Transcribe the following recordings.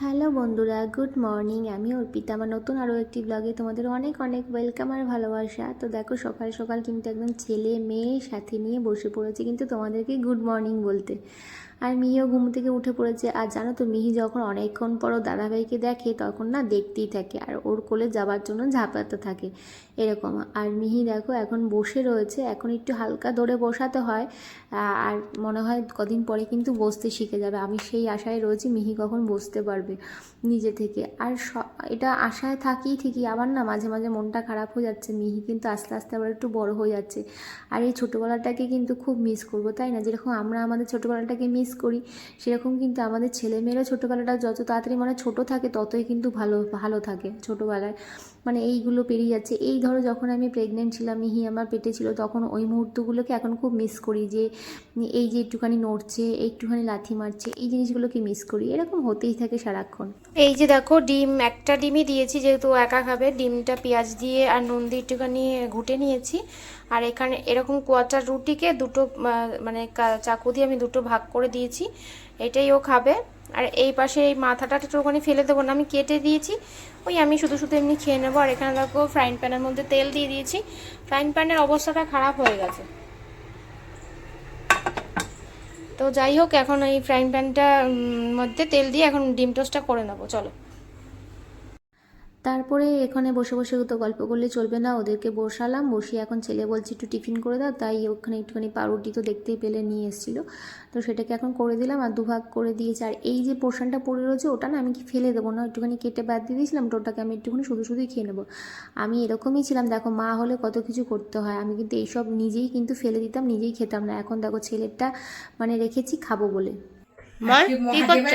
Hello বন্ধুরা, good morning. আমি অর্পিতা, আমার নতুন আরও একটি ব্লগে তোমাদের অনেক অনেক ওয়েলকাম আর ভালোবাসা। তো দেখো, সকাল সকাল কিন্তু একদম ছেলে, মেয়ে সাথে নিয়ে বসে পড়েছে কিন্তু তোমাদেরকে গুড মর্নিং বলতে। আর মিহিও ঘুম থেকে উঠে পড়েছে। আর জানো তো, মিহি যখন অনেকক্ষণ পরও দাদাভাইকে দেখে, তখন না দেখতেই থাকে আর ওর কোলে যাবার জন্য ঝাঁপাতে থাকে। এরকম। আর মিহি দেখো, এখন বসে রয়েছে। এখন একটু হালকা ধরে বসাতে হয়। আর মনে হয় কদিন পরে কিন্তু বসতে শিখে যাবে। আমি সেই আশায় রয়েছি মিহি কখন বসতে পারবে নিজে থেকে। আর এটা আশায় থাকি ঠিকই। আবার না মাঝে মাঝে মনটা খারাপ হয়ে যাচ্ছে। মিহি কিন্তু আস্তে আস্তে আবার একটু বড় হয়ে যাচ্ছে। আর এই ছোটোবেলাটাকে কিন্তু খুব মিস করব, তাই না? যেরকম আমরা আমাদের ছোটোবেলাটাকে মিস করি। সেরকম কিন্তু আমাদের ছেলেমেয়েরা ছোটোবেলাটা যত তাড়াতাড়ি মানে ছোট থাকে ততই কিন্তু ভালো ভালো থাকে ছোটোবেলায়। মানে এইগুলো পেরিয়ে যাচ্ছে। এই ধরো যখন আমি প্রেগনেন্ট ছিলাম, মিহি আমার পেটে ছিল, তখন ওই মুহূর্তগুলোকে এখন খুব মিস করি যে, এই যে একটুখানি নড়ছে, একটুখানি লাথি মারছে, এই জিনিসগুলোকে মিস করি। এরকম হতেই থাকে সারাক্ষণ। এই যে দেখো, ডিম, একটা ডিমই দিয়েছি যেহেতু একা খাবে, ডিমটা পেঁয়াজ দিয়ে আর নুন দিয়ে একটুখানি ঘুটে নিয়েছি। আর এখানে এরকম কোয়াটার রুটিকে দুটো মানে চাকু দিয়ে আমি দুটো ভাগ করে দিয়েছি। এটাই ও খাবে। আর এই পাশে এই মাথাটা একটুখানি ফেলে দেবো না, আমি কেটে দিয়েছি। ওই আমি শুধু শুধু এমনি খেয়ে নেব। আর এখানে দেখো ফ্রাইং প্যানের মধ্যে তেল দিয়ে দিয়েছি। ফ্রাইং প্যানের অবস্থাটা খারাপ হয়ে গেছে। তো যাই হোক, এখন এই ফ্রাইং প্যানটা মধ্যে তেল দিয়ে এখন ডিম টোস্টটা করে নেব। চলো। তারপরে এখানে বসে বসে তো গল্প করলে চলবে না ওদেরকে বসালাম বসিয়ে এখন ছেলে বলছে একটু টিফিন করে দাও তাই ওখানে একটুখানি পাউরুটি তো দেখতেই পেলে নিয়ে এসেছিল। তো সেটাকে এখন করে দিলাম আর দুভাগ করে দিয়েছি। আর এই যে পোর্শনটা পড়ে রয়েছে ওটা না আমি কি ফেলে দেবো না একটুখানি কেটে বাদ দিয়ে দিয়েছিলাম তো ওটাকে আমি একটুখানি শুধু শুধুই খেয়ে নেব। আমি এরকমই ছিলাম দেখো মা হলে কত কিছু করতে হয় আমি কিন্তু এইসব নিজেই কিন্তু ফেলে দিতাম নিজেই খেতাম না। এখন দেখো ছেলেরটা মানে রেখেছি খাব বলে। মা কি করছ?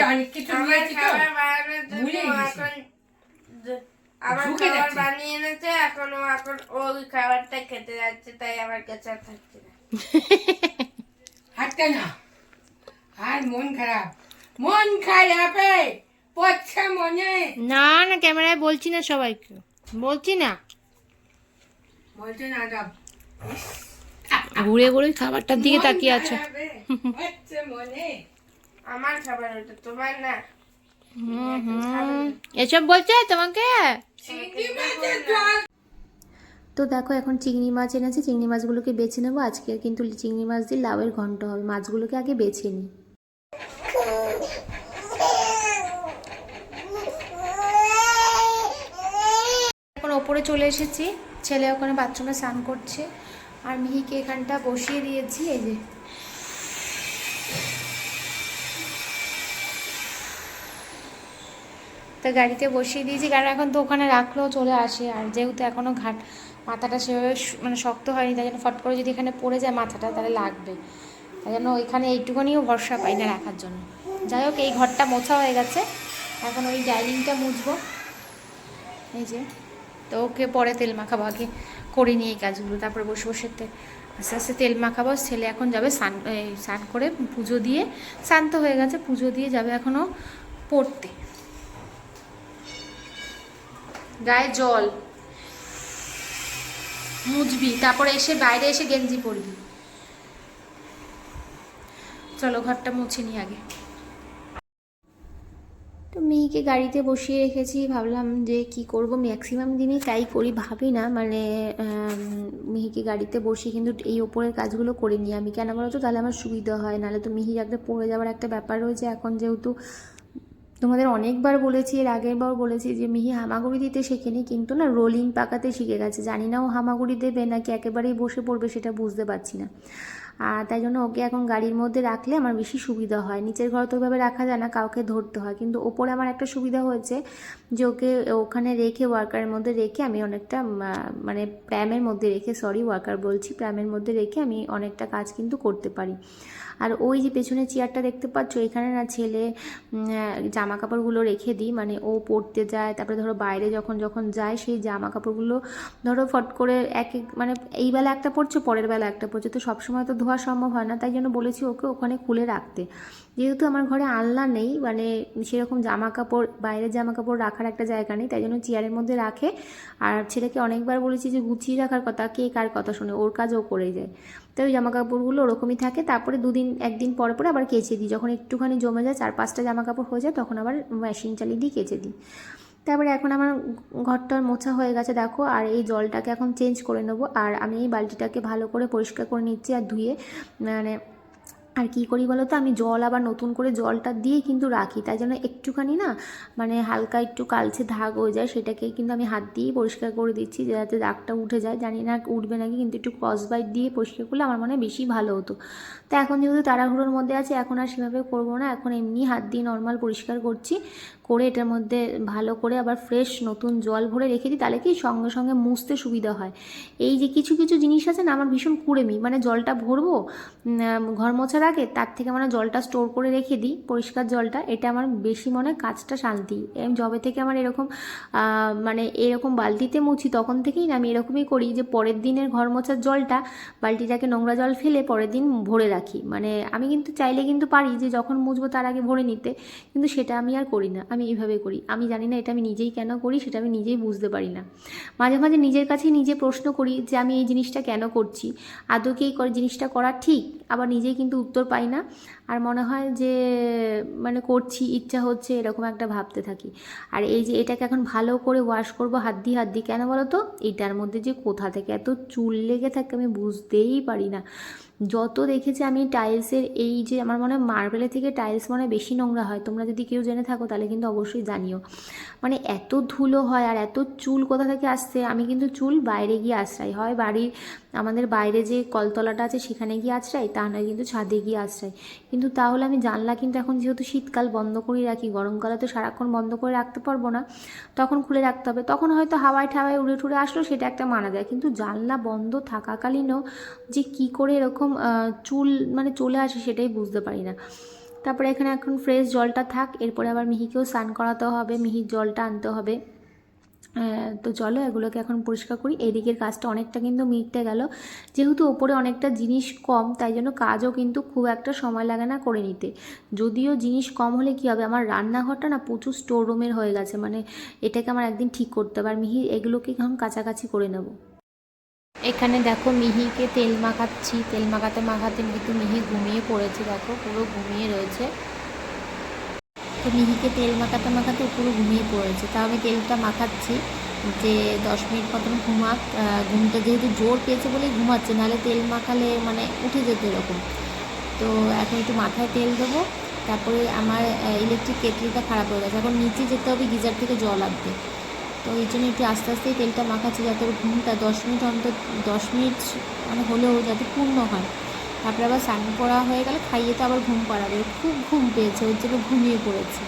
আমার নিয়েছি খাবার। বানিয়ে এনেছে এখন ও এখন ওই খাবারটা খেতে যাচ্ছে তাই আমার কাছে আর থাকছে না। হাঁটতে না আর মন খারাপ। মন খারাপে পড়ছে মনে। না না ক্যামেরায় বলছি না সবাইকে। বলছি না। বলছে না যাব ঘুরে ঘুরে খাবারটার দিকে তাকিয়ে আছে। আমার খাবার ওটা তোমার না। হুম হুম। এসব বলছে তোমাকে? তো দেখো এখন চিংড়ি মাছ এনেছে চিংড়ি মাছগুলোকে বেছে নেব। আজকে কিন্তু চিংড়ি মাছ দিয়ে লাউয়ের ঘন্ট হবে মাছগুলোকে আগে বেছে নিই এখন ওপরে চলে এসেছি ছেলে ওখানে বাথরুমে স্নান করছে। আর মিহিকে এখানটা বসিয়ে দিয়েছি এই যে তো গাড়িতে বসিয়ে দিয়েছি, কারণ এখন তো ওখানে রাখলেও চলে আসে। আর যেহেতু এখনও ঘাট, মাথাটা সেভাবে মানে শক্ত হয়নি, তাই জন্য ফট করে যদি এখানে পড়ে যায় মাথাটা তাহলে লাগবে। তাই জন্য ওইখানে এইটুকুনিও ভরসা পাই না রাখার জন্য। যাই হোক, এই ঘরটা মোছা হয়ে গেছে। এখন ওই ডাইনিংটা মুছবো। এই যে, তো ওকে পরে তেল মাখাবো, আগে করে নিয়ে এই কাজগুলো, তারপরে বসে বসে আস্তে আস্তে তেল মাখাবো। ছেলে এখন যাবে স্নান স্নান করে পুজো দিয়ে শান্ত হয়ে গেছে, পুজো দিয়ে যাবে এখনও পড়তে। গায়ে জল। মুছবি তারপরে এসে বাইরে এসে গেঞ্জি পরবি। চলো ঘরটা মুছে নি আগে। তো মেয়েকে গাড়িতে বসিয়ে রেখেছি, ভাবলাম যে কি করব ম্যাক্সিমাম দিনই তাই করি, ভাবি না মানে মিহিকে গাড়িতে বসিয়ে কিন্তু এই ওপরের কাজগুলো করে নিই। আমি, কেন বলো তো তাহলে আমার সুবিধা হয়, নাহলে তো মিহি একটা পড়ে যাওয়ার একটা ব্যাপার রয়েছে। এখন যেহেতু তোমাদের অনেকবার বলেছি, এর আগের বার বলেছি যে, মিহি হামাগুড়ি দিতে শেখেনি, কিন্তু না রোলিং পাকাতে শিখে গেছে। জানি না ও হামাগুড়ি দেবে নাকি একেবারেই বসে পড়বে, সেটা বুঝতে পারছি না। আর তাই জন্য ওকে এখন গাড়ির মধ্যে রাখলে আমার বেশি সুবিধা হয়। নিচের ঘরে তো ওইভাবে রাখা যায় না, কাউকে ধরতে হয়। কিন্তু ওপরে আমার একটা সুবিধা হয়েছে যে, ওকে ওখানে রেখে ওয়ার্কারের মধ্যে রেখে আমি অনেকটা মানে প্র্যামের মধ্যে রেখে সরি ওয়ার্কার বলছি প্র্যামের মধ্যে রেখে আমি অনেকটা কাজ কিন্তু করতে পারি। আর ওই যে পেছনে চেয়ারটা দেখতে পাচ্ছ, এখানে না ছেলে জামা কাপড়গুলো রেখে দিই মানে ও পড়তে যায়, তারপরে ধরো বাইরে যখন যখন যায়, সেই জামা কাপড়গুলো ধরো ফট করে এক এক মানে এই বেলা একটা পড়ছো, পরের বেলা একটা পড়ছে, তো সবসময় তো ধোয়া সম্ভব হয় না, তাই জন্য বলেছি ওকে ওখানে খুলে রাখতে। যেহেতু আমার ঘরে আলনা নেই মানে সেরকম জামা কাপড় বাইরের জামা কাপড় রাখার একটা জায়গা নেই, তাই জন্য চেয়ারের মধ্যে রাখে। আর ছেলেকে অনেকবার বলেছি যে, গুছিয়ে রাখার কথা, কে কার কথা শুনে, ওর কাজ ও করে যায়। তাই ওই জামা কাপড়গুলো ওরকমই থাকে। তারপরে দুদিন, একদিন পরে পরে আবার কেচে দিই। যখন একটুখানি জমে যায়, চার পাঁচটা জামা কাপড় হয়ে যায়, তখন আবার মেশিন চালিয়ে দিই কেচে দিই। তারপরে এখন আমার ঘরটার মোছা হয়ে গেছে, দেখো। আর এই জলটাকে এখন চেঞ্জ করে নেব। আর আমি এই বালতিটাকে ভালো করে পরিষ্কার করে নিচ্ছি আর ধুয়ে মানে আর কি করি বলো তো? আমি জল আবার নতুন করে জলটা দিয়ে কিন্তু রাখি। তাই জন্য একটুখানি না মানে হালকা একটু কালচে দাগ হয়ে যায় সেটাকে কিন্তু আমি হাত দিয়েই পরিষ্কার করে দিচ্ছি যাতে দাগটা উঠে যায়। জানি না উঠবে নাকি, কিন্তু একটু ক্রসবাইট দিয়ে পরিষ্কার করলে আমার মনে হয় বেশি ভালো হতো। তো এখন যেহেতু তাড়াহুড়োর মধ্যে আছে, এখন আর সেভাবে করব না। এখন এমনি হাত দিয়ে নর্মাল পরিষ্কার করছি, করে এটার মধ্যে ভালো করে আবার ফ্রেশ নতুন জল ভরে রেখে দিই, তাহলে কি সঙ্গে সঙ্গে মুছতে সুবিধা হয়। এই যে কিছু কিছু জিনিস আছে না, আমার ভীষণ কুড়েমি। মানে জলটা ভরবো ঘর মোছার আগে তার থেকে মানে জলটা স্টোর করে রেখে দিই, পরিষ্কার জলটা। এটা আমার বেশি মনে কাজটা শান্তি। জবে থেকে আমার এরকম মানে এরকম বালতিতে মুছি, তখন থেকেই না আমি এরকমই করি যে পরের দিনের ঘর মোছার জলটা, বালতিটাকে নোংরা জল ফেলে পরের দিন ভরে রাখি। মানে আমি কিন্তু চাইলে কিন্তু পারি যে যখন মুছবো তার আগে ভরে নিতে, কিন্তু সেটা আমি আর করি না। আমি এইভাবে করি। আমি জানি না এটা আমি নিজেই কেন করি, সেটা আমি নিজেই বুঝতে পারি না। মাঝে মাঝে নিজের কাছেই নিজে প্রশ্ন করি যে আমি এই জিনিসটা কেন করছি? আদৌ কি এই জিনিসটা করা ঠিক? আবার নিজেই কিন্তু উত্তর পাই না। আর মনে হয় যে মানে করছি, ইচ্ছা হচ্ছে, এরকম একটা ভাবতে থাকি। আর এই যে এটাকে এখন ভালো করে ওয়াশ করব হাত দিয়ে হাত দিয়ে, কেন বলো তো এটার মধ্যে যে কোথা থেকে এত চুল লেগে থাকে আমি বুঝতেই পারি না। যত দেখেছি আমি টাইলসের এই যে আমার মনে হয় মার্বেলের থেকে টাইলস মনে বেশি নোংরা হয়। তোমরা যদি কেউ জেনে থাকো তাহলে কিন্তু অবশ্যই জানিও। মানে এত ধুলো হয় আর এত চুল কোথা থেকে আসছে? আমি কিন্তু চুল বাইরে গিয়ে আশ্রাই হয় বাড়ির আমাদের বাইরে যে কলতলাটা আছে সেখানে গিয়ে আশ্রাই তা নয় কিন্তু ছাদে গিয়ে আশ্রাই কিন্তু তাহলে আমি জানলা কিন্তু এখন যেহেতু শীতকাল বন্ধ করেই রাখি, গরমকালে তো সারাক্ষণ বন্ধ করে রাখতে পারব না, তখন খুলে রাখতে হবে। তখন হয়তো হাওয়ায় ঠাওয়ায় উড়ে ঠুড়ে আসলো সেটা একটা মানা যায়। কিন্তু জানলা বন্ধ থাকাকালীনও যে কি করে এরকম চুল মানে চলে আসে সেটাই বুঝতে পারি না। তারপরে এখানে এখন ফ্রেশ জলটা থাক, এরপরে আবার মিহিকেও স্নান করাতে হবে মিহির জলটা আনতে হবে। তো চলো এগুলোকে এখন পরিষ্কার করি। এদিকের কাজটা অনেকটা কিন্তু মিটতে গেল। যেহেতু ওপরে অনেকটা জিনিস কম, তাই জন্য কাজও কিন্তু খুব একটা সময় লাগে না করে নিতে। যদিও জিনিস কম হলে কী হবে? আমার রান্নাঘরটা না প্রচুর স্টোর রুমের হয়ে গেছে। মানে এটাকে আমার একদিন ঠিক করতে হবে। আর মিহি এগুলোকে এখন কাছাকাছি করে নেব। এখানে দেখো মিহিকে তেল মাখাচ্ছি, তেল মাখাতে মাখাতে কিন্তু মিহি ঘুমিয়ে পড়েছে, দেখো পুরো ঘুমিয়ে রয়েছে। তো মিহিকে তেল মাখাতে মাখাতে পুরো ঘুমিয়ে পড়েছে। তাও আমি তেলটা মাখাচ্ছি যে দশ মিনিট মতন ঘুমাক ঘুমটা যেহেতু জোর পেয়েছে বলেই ঘুমাচ্ছে, নাহলে তেল মাখালে মানে উঠে যেত এরকম। তো এখন একটু মাথায় তেল দেবো, তারপরে আমার ইলেকট্রিক কেটলিটা খারাপ হয়ে গেছে। এখন নিচে যেতে হবে, গিজার থেকে জল আনতে। তো এই জন্য একটু আস্তে আস্তেই তেলটা মাখাচ্ছি যাতে ওর ঘুমটা দশ মিনিট অন্তর, দশ মিনিট মানে হলেও যাতে পূর্ণ হয়। তারপরে আবার স্নান করা হয়ে গেলে খাইয়ে তো আবার ঘুম পাড়াবে। খুব ঘুম পেয়েছে, ওর জন্য ঘুমিয়ে পড়েছে।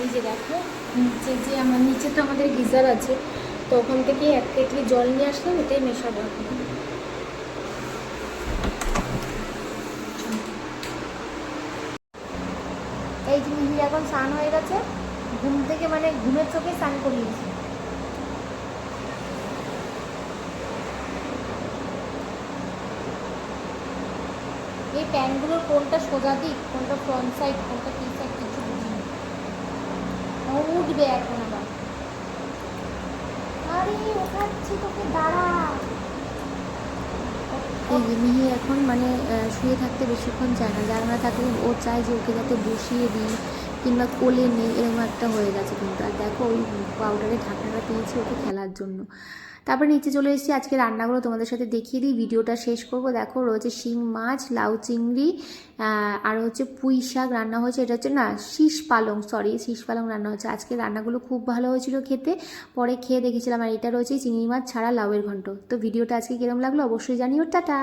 এই যে দেখো, নিচে যে আমার, নিচে তো আমাদের গিজার আছে, তো ওখান থেকে এক কেটলি জল নিয়ে আসলাম, এটাই মেশাবো এই যে মিহি এখন স্নান হয়ে গেছে। ঘুম থেকে মানে ঘুমের চোখে স্নান করিয়েছি। এই প্যান্টগুলোর কোনটা সোজা দিক, কোনটা ফ্রন্ট সাইড কোনটা কি সাইড কিছু বুঝি না। ও উঠবে এখন আবার। আরে ওঠাচ্ছি তোকে, দাঁড়া। মিহি এখন মানে শুয়ে থাকতে বেশিক্ষণ চায় না। যার না থাকলে ও চায় যে ওকে যাতে বসিয়ে দিই। কিংবা কোলে নেই, এরকম একটা হয়ে গেছে কিন্তু। আর দেখো, ওই পাউডারের ঢাকনাটা পেয়েছি ওকে খেলার জন্য। তারপরে নিচে চলে এসেছি আজকে রান্নাগুলো তোমাদের সাথে দেখিয়ে দিই। ভিডিওটা শেষ করব। দেখো, রয়েছে শিং মাছ, লাউ চিংড়ি আর হচ্ছে পুঁই শাক রান্না হয়েছে। এটা হচ্ছে না, শীষ পালং সরি শীষ পালং রান্না হয়েছে। আজকে রান্নাগুলো খুব ভালো হয়েছিল খেতে। পরে খেয়ে দেখেছিলাম। আর এটা রয়েছে চিংড়ি মাছ ছাড়া লাউয়ের ঘন্ট তো ভিডিওটা আজকে কিরম লাগল অবশ্যই জানিও। টাটা!